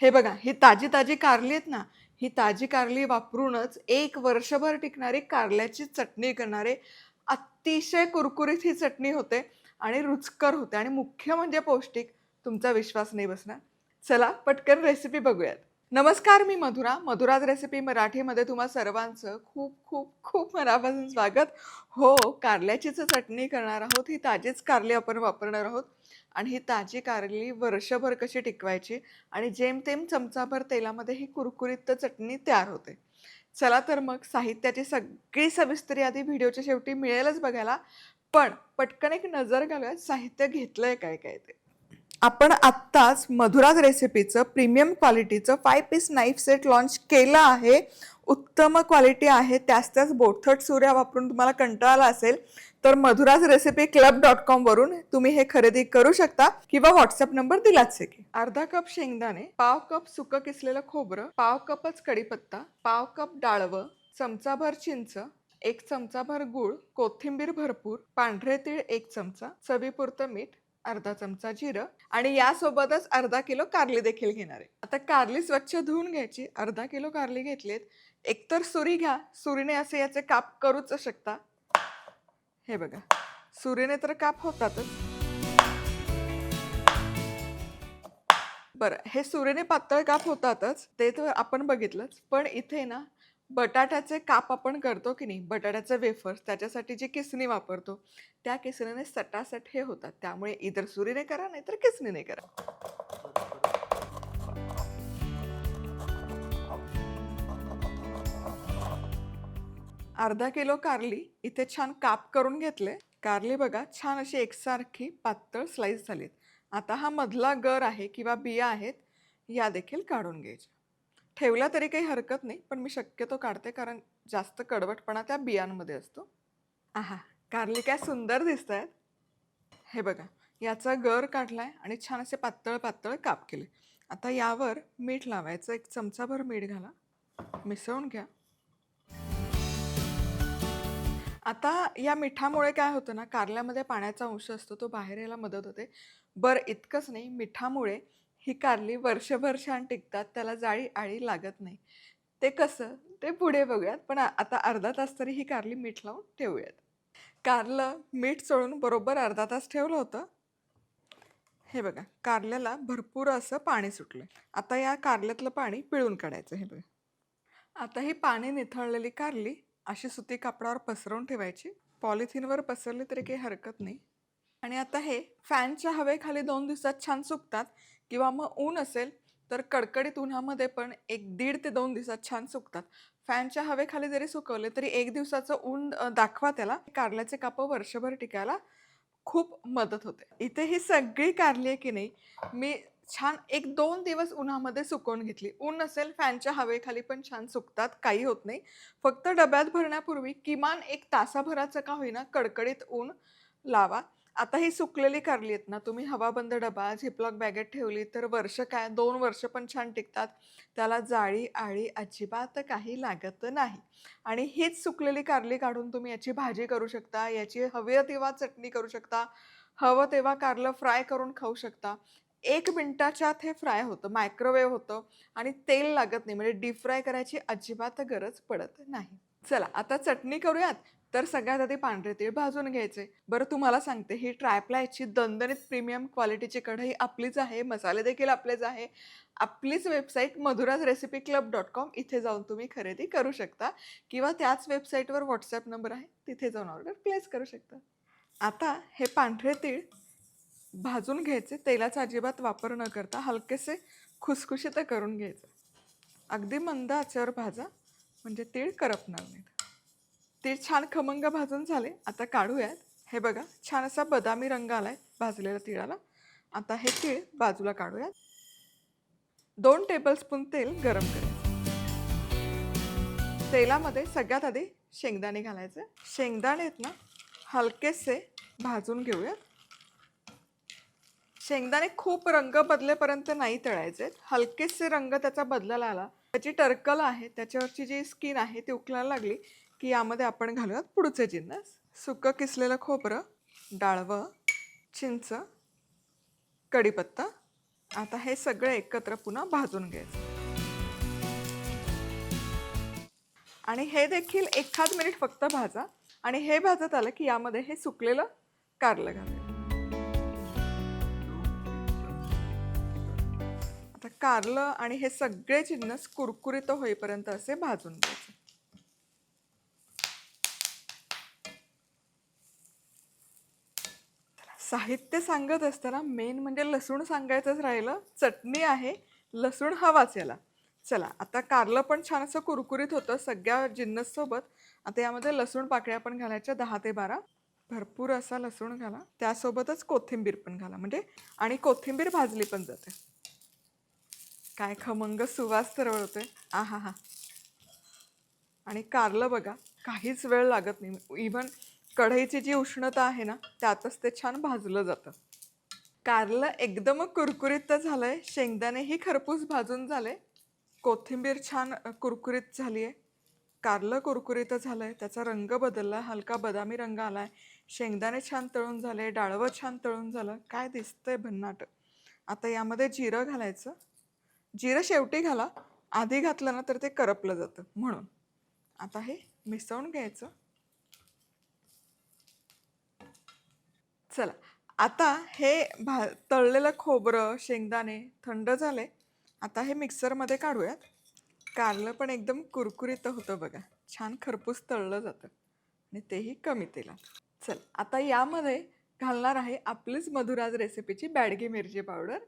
हे बघा ही ताजी ताजी कारली आहेत ना ही ताजी कारली वापरूनच एक वर्षभर टिकणारी कारल्याची चटणी करणारे अतिशय कुरकुरीत ही चटणी होते आणि रुचकर होते. आणि मुख्य म्हणजे पौष्टिक तुमचा विश्वास नाही बसणार. चला पटकन रेसिपी बघूयात. नमस्कार मी मधुरा. मधुराज रेसिपी मराठीमध्ये तुम्हा सर्वांचं खूप खूप खूप मनापासून स्वागत. हो कारल्याचीच चटणी करणार आहोत. ही ताजीच कारली आपण वापरणार आहोत. आणि ही ताजी कारली वर्षभर कशी टिकवायची आणि जेमतेम चमचाभर तेलामध्ये ही कुरकुरीत चटणी तयार होते. चला तर मग साहित्याची सगळी सविस्तर यादी व्हिडिओच्या शेवटी मिळेलच बघायला. पण पटकन एक नजर घालूयात. साहित्य घेतलंय काय काय ते? आपण आत्ताच मधुराज रेसिपीचं प्रीमियम क्वालिटीचं five piece knife set launch केलं आहे. उत्तम क्वालिटी आहे. त्याच त्याच बोथट सुऱ्या वापरून तुम्हाला कंटाळा असेल तर Madhura's recipe club dot com वरून तुम्ही हे खरेदी करू शकता किंवा व्हॉट्सअप नंबर दिलाच आहे की. अर्धा कप शेंगदाणे पाव कप सुकं किसलेलं खोबरं पाव कपच कडीपत्ता पाव कप डाळवं चमचाभर चिंच एक चमचाभर गूळ कोथिंबीर भरपूर पांढरे तीळ एक चमचा चवीपुरतं मीठ अर्धा चमचा जिरं आणि यासोबतच अर्धा किलो कारली देखील घेणार आहे. आता कारली स्वच्छ धुवून घ्यायची. अर्धा किलो कारली घेतलीत. एकतर सुरी घ्या. सुरीने असे याचे काप करूच शकता. हे बघा. सुरीने तर काप होतातच. बरं हे सुरेने पातळ काप होतातच. ते तर आपण बघितलंच. पण इथे ना बटाट्याचे काप आपण करतो की नाही बटाट्याचे वेफर्स त्याच्यासाठी जी किसणी वापरतो त्या किसणीने सटासट हे होतात. त्यामुळे इतर सुरीने करा नाहीतर किसणीने करा. अर्धा किलो कारली इथे छान काप करून घेतले. कारली बघा छान अशी एकसारखी पातळ स्लाइस झालीत. आता हा मधला गर आहे किंवा बिया आहेत या देखील काढून घ्यायच्या. ठेवला तरी काही हरकत नाही पण मी शक्यतो काढते कारण जास्त कडवटपणा त्या बियांमध्ये असतो. आहा. कारली काय सुंदर दिसत आहेत हे बघा याचा गर काढलाय आणि छान असे पातळ पातळ काप केले. आता यावर मीठ लावायचं एक चमचाभर मीठ घाला. मिसळून घ्या. आता या मिठामुळे काय होतं ना कारल्यामध्ये पाण्याचा अंश असतो तो बाहेर यायला मदत होते. बरं इतकंच नाही मिठामुळे ही कारली वर्षभर छान टिकतात त्याला जाळी आळी लागत नाही. ते कसं ते पुढे बघूयात पण आता अर्धा तास तरी ही कारली मीठ लावून ठेवूयात. कारलं मीठ चोळून बरोबर अर्धा तास ठेवलं होतं. हे बघा कारल्याला भरपूर असं पाणी सुटलं आता या कारल्यातलं पाणी पिळून काढायचं हे बघा. आता ही पाणी निथळलेली कारली अशी सुती कापडावर पसरवून ठेवायची. पॉलिथिनवर पसरली तरी काही हरकत नाही. आणि आता हे फॅनच्या हवेखाली दोन दिवसात छान सुकतात. किंवा मग ऊन असेल तर कडकडीत उन्हामध्ये पण एक दीड ते दोन दिवसात छान सुकतात. फॅनच्या हवेखाली जरी सुकवले तरी एक दिवसाचं ऊन दाखवा त्याला. कारल्याचे कापं वर्षभर टिकायला खूप मदत होते. इथे ही सगळी कारली आहे की नाही मी छान एक दोन दिवस उन्हामध्ये सुकवून घेतली. ऊन असेल फॅनच्या हवेखाली पण छान सुकतात काही होत नाही. फक्त डब्यात भरण्यापूर्वी किमान एक तासाभराचं का होईना कडकडीत ऊन लावा. आता ही सुकलेली कारली आहेत ना तुम्ही हवाबंद डबा झिपलॉक बॅगेत ठेवली तर वर्ष काय दोन वर्ष पण छान टिकतात. त्याला जाळी आळी अजिबात काही लागत नाही. आणि हीच सुकलेली कारली काढून तुम्ही याची भाजी करू शकता याची हवी तेव्हा चटणी करू शकता हवं तेव्हा कारलं फ्राय करून खाऊ शकता. एक मिनटाच्या आत हे फ्राय होतं मायक्रोवेव्ह होतं आणि तेल लागत नाही म्हणजे डीप फ्राय करायची अजिबात गरज पडत नाही. चला आता चटणी करूयात. तर सगळ्यात आधी पांढरे तीळ भाजून घ्यायचे. बरं तुम्हाला सांगते ही ट्रायप्लायची दणदणीत प्रीमियम क्वालिटीची कढई आपलीच आहे मसाले देखील आपलेच आहे. आपलीच website Madhura's recipe club dot com इथे जाऊन तुम्ही खरेदी करू शकता किंवा त्याच वेबसाईटवर व्हॉट्सॲप नंबर आहे तिथे जाऊन ऑर्डर प्लेस करू शकता. आता हे पांढरे तीळ भाजून घ्यायचे तेलाचा अजिबात वापर न करता हलकेसे खुसखुशीत करून घ्यायचे. अगदी मंद आचेवर भाजा म्हणजे तीळ करपणार नाहीत. तीळ छान खमंग भाजून झाले. आता काढूयात. हे बघा छान असा बदामी रंग आलाय भाजलेल्या तिळाला. आता हे तीळ बाजूला काढूयात. दोन टेबलस्पून तेल गरम करायचं. तेलामध्ये सगळ्यात आधी शेंगदाणे घालायचे. शेंगदाणे आहेत ना हलकेसे भाजून घेऊयात. शेंगदाणे खूप रंग बदलेपर्यंत नाही तळायचे. हलकेसे रंग त्याचा बदलायला आला. त्याची टर्कल आहे त्याच्यावरची जी स्किन आहे ती उकलायला लागली. की यामध्ये आपण घालूयात पुढचे जिन्नस. सुकं किसलेलं खोबरं डाळवं चिंच कढीपत्ता आता हे सगळं एकत्र पुन्हा भाजून घ्यायचं. आणि हे देखील एखाद मिनिट फक्त भाजा आणि हे भाजत आलं की यामध्ये हे सुकलेलं कारलं घाल आता कारलं आणि हे सगळे जिन्नस कुरकुरीत होईपर्यंत असे भाजून घ्यायचे. साहित्य सांगत असताना मेन म्हणजे लसूण सांगायचंच राहिलं. चटणी आहे लसूण हवाच याला. चला आता कारलं पण छान असं कुरकुरीत होतं सगळ्या जिन्नससोबत आता यामध्ये लसूण पाकळ्या पण घालायच्या दहा ते बारा. भरपूर असा लसूण घाला. त्यासोबतच कोथिंबीर पण घाला. म्हणजे आणि कोथिंबीर भाजली पण जाते. काय खमंग सुवास तरवळतोय आ हा हा आणि कारलं बघा काहीच वेळ लागत नाही. इव्हन कढईची जी उष्णता आहे ना त्यातच ते छान भाजलं जातं. कारलं एकदम कुरकुरीत तर झालं आहे शेंगदाणेही खरपूस भाजून झाले. कोथिंबीर छान कुरकुरीत झाली आहे कारलं कुरकुरीत आहे त्याचा रंग बदलला हलका बदामी रंग आला आहे शेंगदाणे छान तळून झाले डाळवं छान तळून झालं. काय दिसतंय भन्नाट. आता यामध्ये जिरं घालायचं. जिरं शेवटी घाला. आधी घातलं ना तर ते करपलं जातं. म्हणून. आता हे मिसळून घ्यायचं. चला. आता हे भा तळलेलं खोबरं शेंगदाणे थंड झाले. आता हे मिक्सरमध्ये काढूयात. कारलं पण एकदम कुरकुरीत होतं बघा. छान खरपूस तळलं जातं. आणि तेही कमी तेलात. चल आता यामध्ये घालणार आहे आपलीच मधुराज रेसिपीची बॅडगी मिरची पावडर.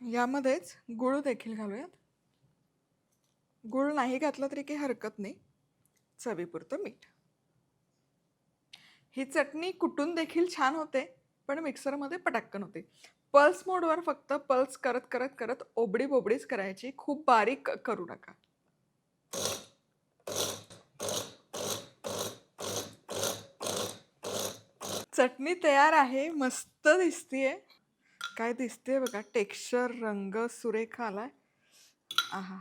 यामध्येच गुळ देखील घालूयात. गुळ नाही घातला तरी काही हरकत नाही. चवीपुरतं मीठ. ही चटणी कुटून देखील छान होते पण मिक्सरमध्ये पटाक्कन होते. पल्स मोडवर फक्त पल्स करत करत करत ओबडी बोबडीच करायची. खूप बारीक करू नका. चटणी तयार आहे मस्त दिसतीये. काय दिसते बघा टेक्स्चर रंग सुरेख आलाय. आहा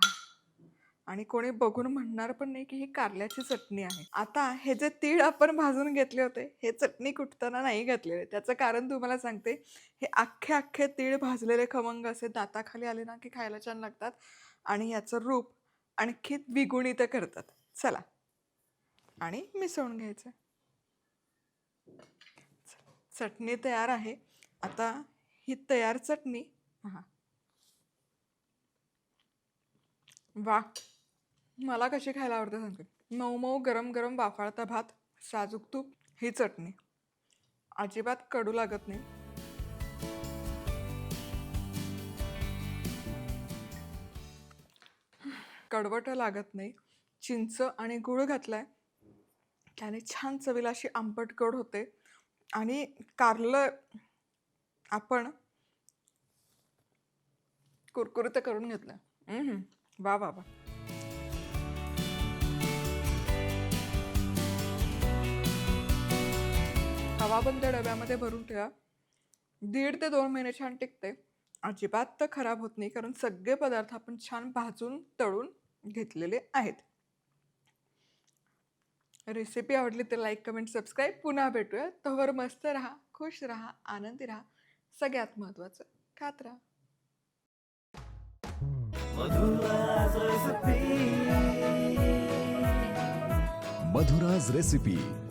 आणि कोणी बघून म्हणणार पण नाही की ही कारल्याची चटणी आहे. आता हे जे तीळ आपण भाजून घेतले होते हे चटणी कुटताना नाही घातलेले. त्याचं कारण तुम्हाला सांगते हे अख्खे अख्खे तीळ भाजलेले खमंग असे दाताखाली आले ना की खायला छान लागतात आणि याचं रूप आणखी द्विगुणित करतात. चला. आणि मिसळून घ्यायचं. चटणी तयार आहे. आता ही तयार चटणी हां. वा मला कशी खायला आवडते सांगते मऊ मऊ गरम गरम वाफाळता भात साजूक तूप ही चटणी. अजिबात कडू लागत नाही. कडवट लागत नाही. चिंच आणि गुळ घातलाय. त्याने छान चवीला अशी आंबट गोड होते. आणि कारलं आपण कुरकुरीत करून घेतलं. वा वा वा. हवाबंद डब्यामध्ये भरून ठेवा. दीड ते दोन महिने छान टिकते. अजिबात तर खराब होत नाही कारण सगळे पदार्थ आपण छान भाजून तळून घेतलेले आहेत. रेसिपी आवडली तर लाईक कमेंट सबस्क्राईब. पुन्हा भेटूया. तोवर मस्त राहा खुश राहा आनंदी राहा. सगळ्यात महत्त्वाचं खात राहा. मधुराज रेसिपी.